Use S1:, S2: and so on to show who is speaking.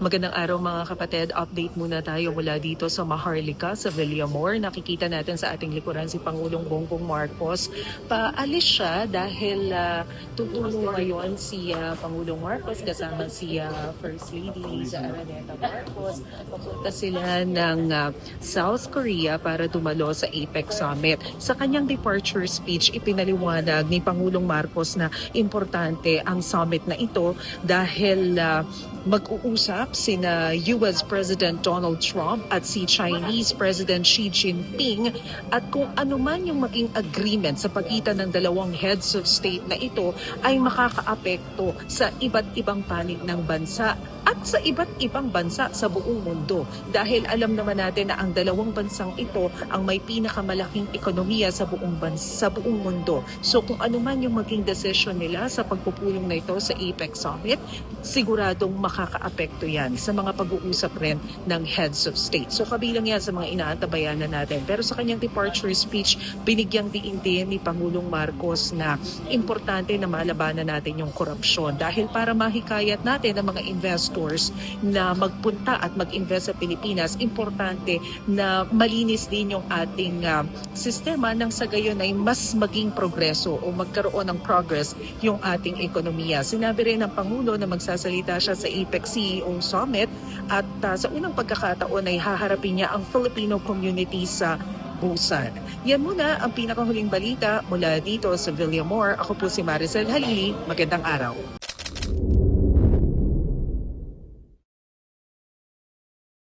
S1: Magandang araw mga kapatid. Update muna tayo mula dito sa Maharlika sa Villamor. Nakikita natin sa ating likuran si Pangulong Bongbong Marcos. Paalis siya dahil uh, tutulong ngayon si ah, Pangulong Marcos kasama si ah, First Lady Liza Araneta Marcos. Papunta sila ng ah, South Korea para dumalo sa APEC Summit. Sa kanyang departure speech, ipinaliwanag ni Pangulong Marcos na importante ang summit na ito dahil ah, mag-uusap sina US President Donald Trump at si Chinese President Xi Jinping at kung ano man yung maging agreement sa pagitan ng dalawang heads of state na ito ay makakaapekto sa iba't ibang panig ng bansa at sa iba't ibang bansa sa buong mundo. Dahil alam naman natin na ang dalawang bansang ito ang may pinakamalaking ekonomiya sa buong bansa, sa buong mundo. So kung ano man yung maging decision nila sa pagpupulong na ito sa APEC Summit, siguradong makakaapekto yan sa mga pag-uusap rin ng heads of state. So kabilang yan sa mga inaantabayan na natin. Pero sa kanyang departure speech, binigyang diin din ni Pangulong Marcos na importante na malabanan natin yung korupsyon dahil para mahikayat natin ang mga investors na magpunta at mag-invest sa Pilipinas, importante na malinis din yung ating ah, sistema nang sa gayon ay mas maging progreso o magkaroon ng progress yung ating ekonomiya. Sinabi rin ng Pangulo na magsasalita siya sa APEC CEO Summit at ah, sa unang pagkakataon ay haharapin niya ang Filipino community sa Busan. Yan muna ang pinakahuling balita mula dito sa Villamor. Ako po si Maricel Halili. Magandang araw.